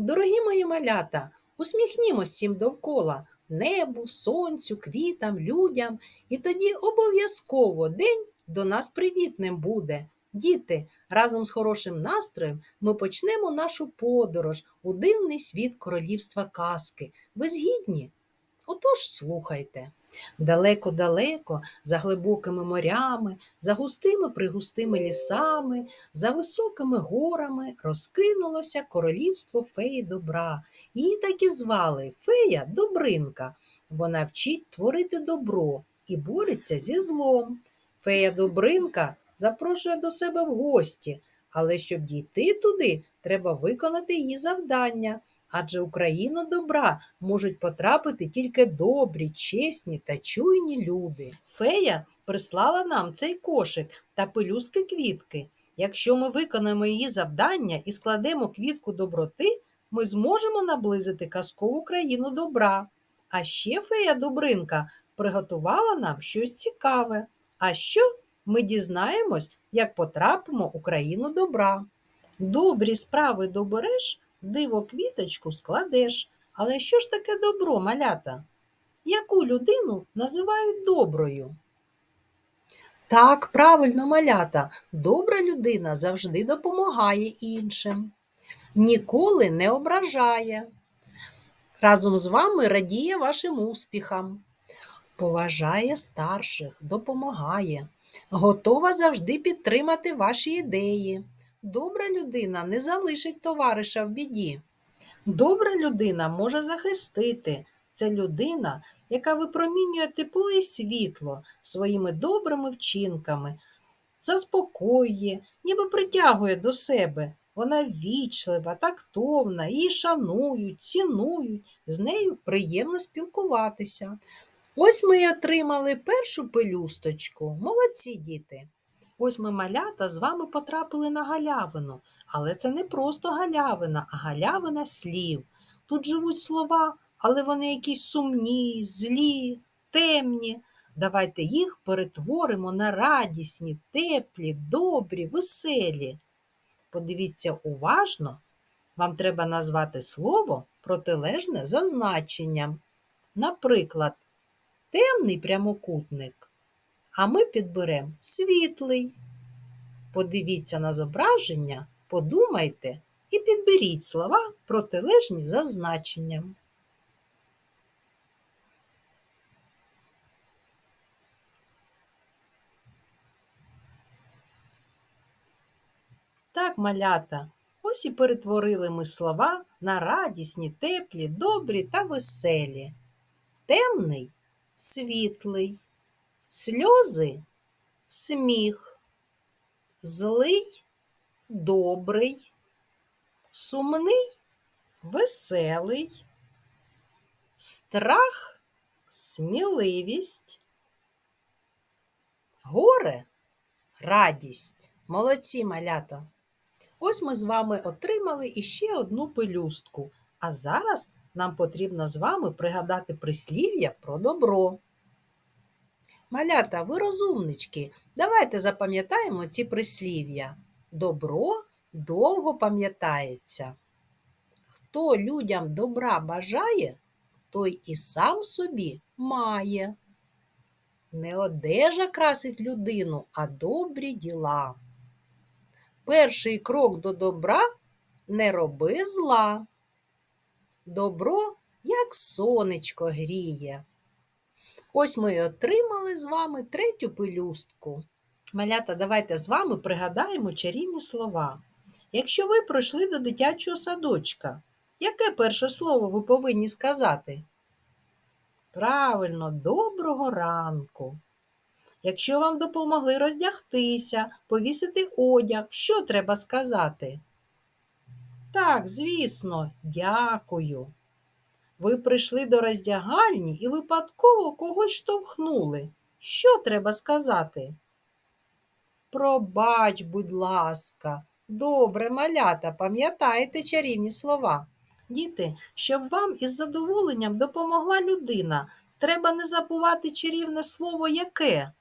Дорогі мої малята, усміхнімось всім довкола небу, сонцю, квітам, людям, і тоді обов'язково день до нас привітним буде. Діти, разом з хорошим настроєм ми почнемо нашу подорож у дивний світ королівства казки. Ви згідні? Отож слухайте. Далеко-далеко, за глибокими морями, за густими пригустими лісами, за високими горами розкинулося королівство феї добра. Її так і звали Фея Добринка. Вона вчить творити добро і бореться зі злом. Фея Добринка запрошує до себе в гості, але щоб дійти туди, треба виконати її завдання. Адже у країну добра можуть потрапити тільки добрі, чесні та чуйні люди. Фея прислала нам цей кошик та пелюстки квітки. Якщо ми виконаємо її завдання і складемо квітку доброти, ми зможемо наблизити казкову країну добра. А ще фея Добринка приготувала нам щось цікаве. А що ми дізнаємось, як потрапимо у країну добра. Добрі справи добереш, диво квіточку складеш. Але що ж таке добро, малята? Яку людину називають доброю? Так, правильно, малята, добра людина завжди допомагає іншим, ніколи не ображає. Разом з вами радіє вашим успіхам, поважає старших, допомагає, готова завжди підтримати ваші ідеї. Добра людина не залишить товариша в біді. Добра людина може захистити. Це людина, яка випромінює тепло і світло своїми добрими вчинками, заспокоює, ніби притягує до себе. Вона вічлива, тактовна, її шанують, цінують, з нею приємно спілкуватися. Ось ми й отримали першу пелюсточку. Молодці діти. Ось ми малята з вами потрапили на галявину. Але це не просто галявина, а галявина слів. Тут живуть слова, але вони якісь сумні, злі, темні. Давайте їх перетворимо на радісні, теплі, добрі, веселі. Подивіться уважно, вам треба назвати слово протилежне за значенням. Наприклад, темний прямокутник, а ми підберемо світлий. Подивіться на зображення, подумайте і підберіть слова протилежні за значенням. Так, малята, ось і перетворили ми слова на радісні, теплі, добрі та веселі. Темний світлий, сльози сміх, злий добрий, сумний веселий, страх сміливість, горе радість. Молодці малята. Ось ми з вами отримали іще одну пелюстку, а зараз нам потрібно з вами пригадати прислів'я про добро. Малята, ви розумнички, давайте запам'ятаємо ці прислів'я. Добро довго пам'ятається. Хто людям добра бажає, той і сам собі має. Не одежа красить людину, а добрі діла. Перший крок до добра не роби зла. Добро, як сонечко гріє. Ось ми і отримали з вами третю пелюстку. Малята, давайте з вами пригадаємо чарівні слова. Якщо ви пройшли до дитячого садочка, яке перше слово ви повинні сказати? Правильно, доброго ранку. Якщо вам допомогли роздягтися, повісити одяг, що треба сказати? Так, звісно, дякую. Ви прийшли до роздягальні і випадково когось штовхнули. Що треба сказати? Пробач, будь ласка, добре малята, пам'ятаєте чарівні слова. Діти, щоб вам із задоволенням допомогла людина, треба не забувати чарівне слово яке.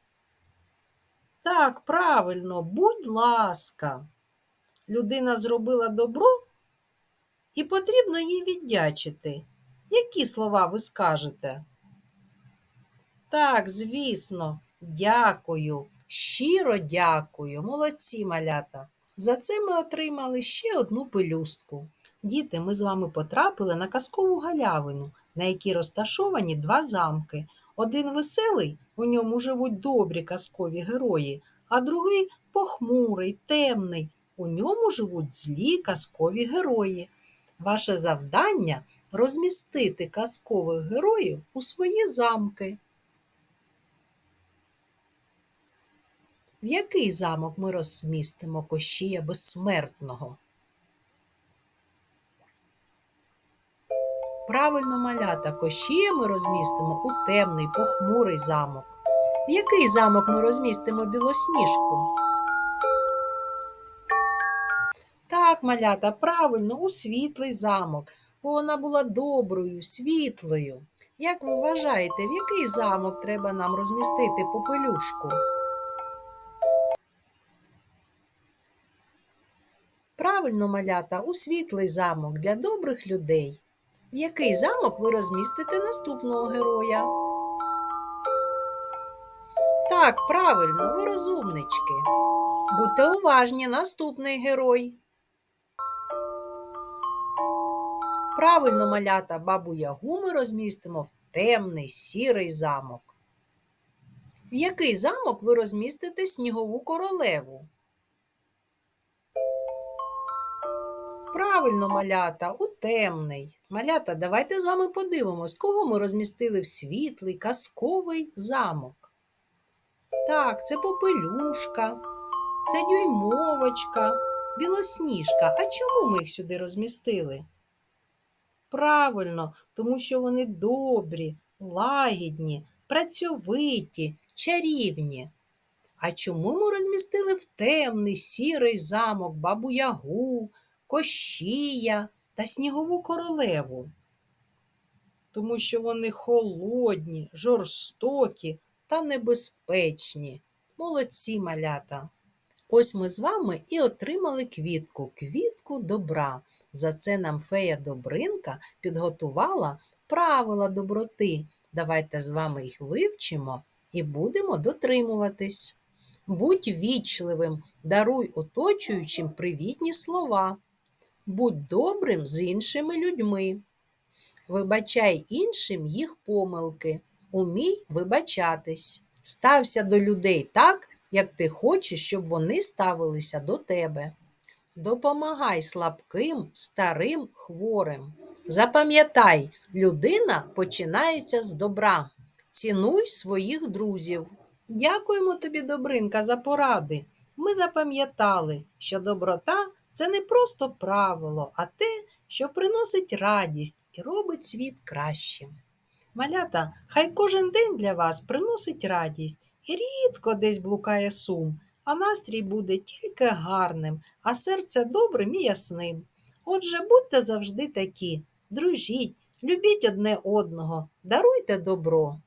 Так, правильно, будь ласка. Людина зробила добро, і потрібно їй віддячити. Які слова ви скажете? Так, звісно, дякую, щиро дякую, молодці малята. За це ми отримали ще одну пелюстку. Діти, ми з вами потрапили на казкову галявину, на якій розташовані два замки. Один веселий, у ньому живуть добрі казкові герої, а другий похмурий, темний. У ньому живуть злі казкові герої. Ваше завдання розмістити казкових героїв у свої замки. В який замок ми розмістимо Кощія Безсмертного? Правильно малята, Кощія ми розмістимо у темний похмурий замок. В який замок ми розмістимо білосніжку? Так, малята, правильно, у світлий замок, бо вона була доброю, світлою. Як ви вважаєте, в який замок треба нам розмістити попелюшку? Правильно, малята, у світлий замок для добрих людей. В який замок ви розмістите наступного героя? Так, правильно, ви розумнички. Будьте уважні, наступний герой. Правильно, малята, бабу Ягу ми розмістимо в темний сірий замок. В який замок ви розмістите снігову королеву? Правильно, малята, у темний. Малята, давайте з вами подивимось, кого ми розмістили в світлий казковий замок. Так, це попелюшка, це дюймовочка, білосніжка. А чому ми їх сюди розмістили? Правильно, тому що вони добрі, лагідні, працьовиті, чарівні. А чому ми розмістили в темний сірий замок бабу Ягу, Кощія та Снігову королеву? Тому що вони холодні, жорстокі та небезпечні. Молодці малята. Ось ми з вами і отримали квітку, квітку добра. За це нам фея Добринка підготувала правила доброти. Давайте з вами їх вивчимо і будемо дотримуватись. Будь вічливим, даруй оточуючим привітні слова. Будь добрим з іншими людьми. Вибачай іншим їх помилки. Умій вибачатись. Стався до людей так, як ти хочеш, щоб вони ставилися до тебе. Допомагай слабким, старим, хворим. Запам'ятай, людина починається з добра. Цінуй своїх друзів. Дякуємо тобі, Добринка, за поради. Ми запам'ятали, що доброта це не просто правило, а те, що приносить радість і робить світ кращим. Малята, хай кожен день для вас приносить радість і рідко десь блукає сум, а настрій буде тільки гарним, а серце добрим і ясним. Отже, будьте завжди такі, дружіть, любіть одне одного, даруйте добро.